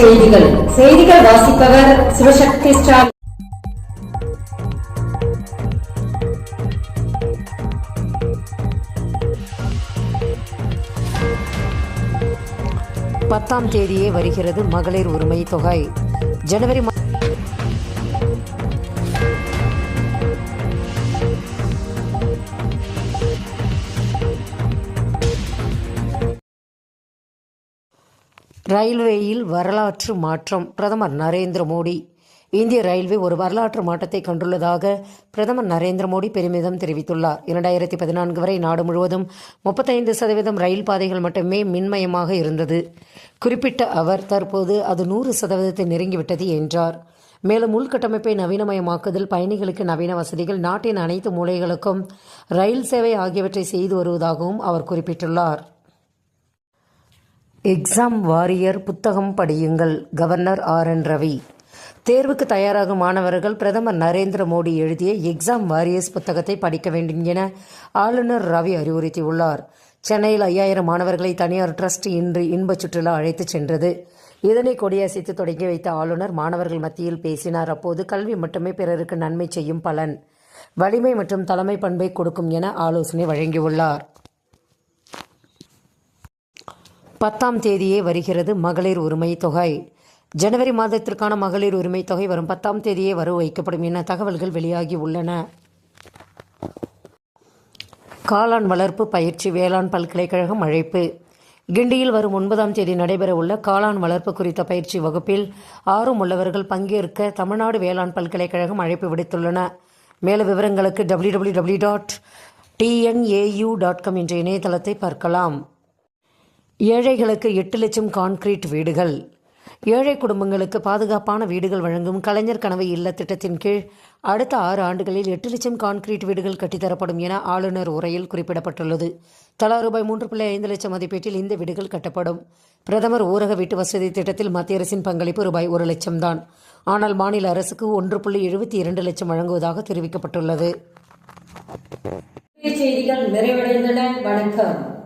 செய்திகள். செய்திகள் வாசிப்பவர் சிவசக்தி ஸ்டாலின். பத்தாம் தேதியே வருகிறது மகளிர் உரிமை தொகை. ஜனவரி ரயில்வேயில் வரலாற்று மாற்றம். பிரதமர் நரேந்திர மோடி. இந்திய ரயில்வே ஒரு வரலாற்று மாற்றத்தை கண்டுள்ளதாக பிரதமர் நரேந்திர மோடி பெருமிதம் தெரிவித்துள்ளார். இரண்டாயிரத்தி பதினான்கு வரை நாடு முழுவதும் முப்பத்தைந்து சதவீதம் ரயில் பாதைகள் மட்டுமே மின்மயமாக இருந்தது. குறிப்பிட்ட அவர் தற்போது அது நூறு சதவீதத்தை நெருங்கிவிட்டது என்றார். மேலும் உள்கட்டமைப்பை நவீனமயமாக்குதல் பயணிகளுக்கு நவீன வசதிகள் நாட்டின் அனைத்து மூலைகளுக்கும் ரயில் சேவை ஆகியவற்றை செய்து வருவதாகவும் அவர் குறிப்பிட்டுள்ளார். எக்ஸாம் வாரியர் புத்தகம் படியுங்கள் கவர்னர் ஆர் என் ரவி தேர்வுக்கு தயாராகும் மாணவர்கள் பிரதமர் நரேந்திர மோடி எழுதிய எக்ஸாம் வாரியர்ஸ் புத்தகத்தை படிக்க வேண்டும் என ஆளுநர் ரவி அறிவுறுத்தியுள்ளார். சென்னையில் ஐயாயிரம் மாணவர்களை தனியார் ட்ரஸ்ட் இன்று இன்பச் சுற்றுலா அழைத்துச் சென்றது. இதனை கொடியசைத்து தொடங்கி வைத்த ஆளுநர் மாணவர்கள் மத்தியில் பேசினார். அப்போது கல்வி மட்டுமே பிறருக்கு நன்மை செய்யும் பலன் வலிமை மற்றும் தலைமை பண்பை கொடுக்கும் என ஆலோசனை வழங்கியுள்ளார். பத்தாம் தேதியே வருகிறது மகளிர் உரிமை தொகை. ஜனவரி மாதத்திற்கான மகளிர் உரிமை தொகை வரும் பத்தாம் தேதியே வரவு வைக்கப்படும் என தகவல்கள் வெளியாகி உள்ளன. காளான் வளர்ப்பு பயிற்சி வேளாண் பல்கலைக்கழகம் அழைப்பு. கிண்டியில் வரும் ஒன்பதாம் தேதி நடைபெறவுள்ள காளான் வளர்ப்பு குறித்த பயிற்சி வகுப்பில் ஆர்வம் உள்ளவர்கள் பங்கேற்க தமிழ்நாடு வேளாண் பல்கலைக்கழகம் அழைப்பு விடுத்துள்ளன. மேலும் விவரங்களுக்கு W W W dot TNAU dot com என்ற இணையதளத்தை பார்க்கலாம். ஏழைகளுக்கு எட்டு லட்சம் கான்கிரீட் வீடுகள். ஏழை குடும்பங்களுக்கு பாதுகாப்பான வீடுகள் வழங்கும் கலைஞர் கனவு இல்ல திட்டத்தின் கீழ் அடுத்த ஆறு ஆண்டுகளில் எட்டு லட்சம் கான்கிரீட் வீடுகள் கட்டித்தரப்படும் என ஆளுநர் உரையில் குறிப்பிடப்பட்டுள்ளது. தலா ரூபாய் மூன்று புள்ளி ஐந்து லட்சம் மதிப்பீட்டில் இந்த வீடுகள் கட்டப்படும். பிரதமர் ஊரக வீட்டு வசதி திட்டத்தில் மத்திய அரசின் பங்களிப்பு ரூபாய் ஒரு லட்சம் தான். ஆனால் மாநில அரசுக்கு ஒன்று புள்ளி எழுபத்தி இரண்டு லட்சம் வழங்குவதாக தெரிவிக்கப்பட்டுள்ளது. செய்திகள் நிறைவடைந்தன. வணக்கம்.